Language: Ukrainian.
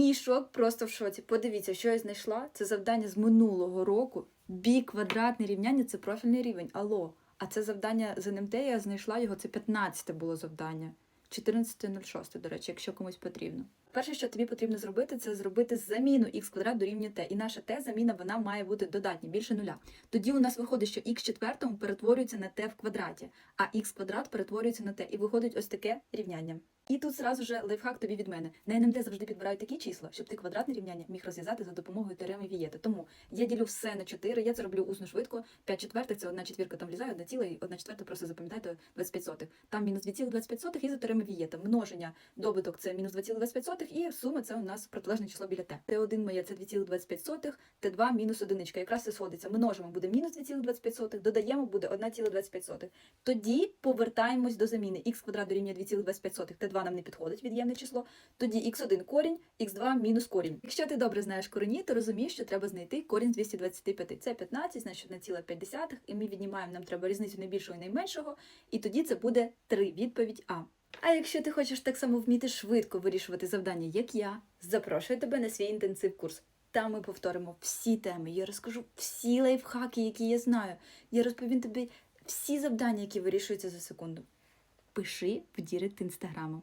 Мій шок просто в шоці. Подивіться, що я знайшла. Це завдання з минулого року. Бі квадратне рівняння це профільний рівень. Алло. А це завдання з НМТ, я знайшла його, це 15 було завдання. 14.06, до речі, якщо комусь потрібно. Перше, що тобі потрібно зробити, це зробити заміну х квадрат дорівнює t. І наша t заміна вона має бути додатня, більше нуля. Тоді у нас виходить, що х четвертому перетворюється на t в квадраті, а х квадрат перетворюється на t. І виходить ось таке рівняння. І тут зразу же лайфхак тобі від мене. На НМТ завжди підбирають такі числа, щоб ти квадратне рівняння міг розв'язати за допомогою теореми Вієта. Тому я ділю все на 4, я це роблю усно швидко. 5 четвертих це одна четвірка там влізає, одна ціла і одна четверта просто запам'ятайте 25 сотих. Там мінус 2,25 сотих і за теореми Вієта. Множення добуток це мінус 2,25 сотих, і сума це у нас протилежне число біля t. Т1 моє це 2,25 сотих, Т2 мінус одиничка. Якраз це сходиться. Множимо буде мінус 2,25 сотих, додаємо буде 1,25 сотих. Тоді повертаємось до заміни. х квадрат дорівнює 2,25 сотих, Т2 нам не підходить від'ємне число. Тоді х1 корінь, х2 мінус корінь. Якщо ти добре знаєш корені, то розумієш, що треба знайти корінь з 225. Це 15, значить 1,5, і ми віднімаємо, нам треба різницю найбільшого і найменшого, і тоді це буде 3, відповідь А. А якщо ти хочеш так само вміти швидко вирішувати завдання, як я, запрошую тебе на свій інтенсив курс. Там ми повторимо всі теми. Я розкажу всі лайфхаки, які я знаю. Я розповім тобі всі завдання, які вирішуються за секунду. Пиши в дірект інстаграму.